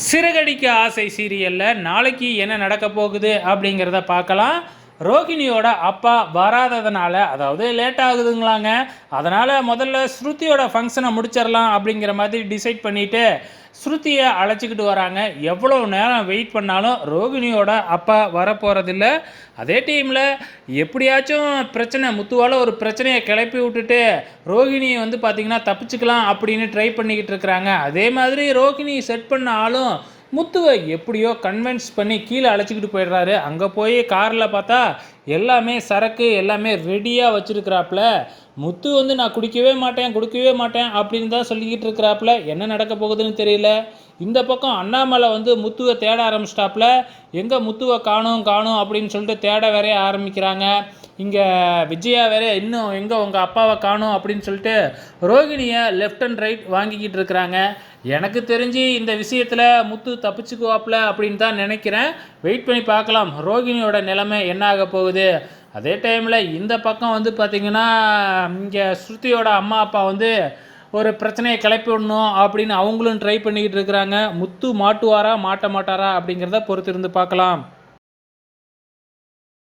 சிறகடிக்க ஆசை சீரியலில் நாளைக்கு என்ன நடக்க போகுது அப்படிங்கிறத பார்க்கலாம். ரோகிணியோட அப்பா வராததுனால அதாவது லேட் ஆகுதுங்களாங்க. அதனால் முதல்ல ஸ்ருதியோட ஃபங்க்ஷனை முடிச்சிடலாம் அப்படிங்கிற மாதிரி டிசைட் பண்ணிவிட்டு ஸ்ருதியை அழைச்சிக்கிட்டு வராங்க. எவ்வளோ நேரம் வெயிட் பண்ணாலும் ரோகிணியோட அப்பா வரப்போகிறதில்ல அதே டைமில் எப்படியாச்சும் பிரச்சனை முத்துவால் ஒரு பிரச்சனையை கிளப்பி விட்டுட்டு ரோகிணியை வந்து பார்த்திங்கன்னா தப்பிச்சுக்கலாம் அப்படின்னு ட்ரை பண்ணிக்கிட்டு இருக்கிறாங்க. அதே மாதிரி ரோகிணி செட் பண்ண ஆளும் முத்துவை எப்படியோ கன்வின்ஸ் பண்ணி கீழே அழைச்சிக்கிட்டு போயிடுறாரு. அங்கே போய் காரில் பார்த்தா எல்லாமே சரக்கு எல்லாமே ரெடியாக வச்சுருக்கிறாப்புல. முத்து வந்து நான் குடிக்கவே மாட்டேன் குடிக்கவே மாட்டேன் அப்படின்னு தான் சொல்லிக்கிட்டு இருக்கிறாப்புல. என்ன நடக்க போகுதுன்னு தெரியல. இந்த பக்கம் அண்ணாமலை வந்து முத்துவை தேட ஆரம்பிச்சிட்டாப்புல. எங்கே முத்துவை காணும் காணும் அப்படின்னு சொல்லிட்டு தேட வரைய ஆரம்பிக்கிறாங்க. இங்கே விஜயா வேற இன்னும் எங்கே உங்கள் அப்பாவை காணும் அப்படின்னு சொல்லிட்டு ரோகிணியை லெஃப்ட் அண்ட் ரைட் வாங்கிக்கிட்டு இருக்கிறாங்க. எனக்கு தெரிஞ்சு இந்த விஷயத்தில் முத்து தப்பிச்சுக்குவாப்பில் அப்படின்னு தான் நினைக்கிறேன். வெயிட் பண்ணி பார்க்கலாம். ரோகிணியோட நிலைமை என்ன ஆக போகுது? அதே டைமில் இந்த பக்கம் வந்து பார்த்திங்கன்னா இங்கே ஸ்ருதியோட அம்மா அப்பா வந்து ஒரு பிரச்சனையை கிளப்பி விடணும் அப்படின்னு அவங்களும் ட்ரை பண்ணிக்கிட்டு இருக்கிறாங்க. முத்து மாட்டுவாரா மாட்ட மாட்டாரா அப்படிங்கிறத பொறுத்திருந்து பார்க்கலாம்.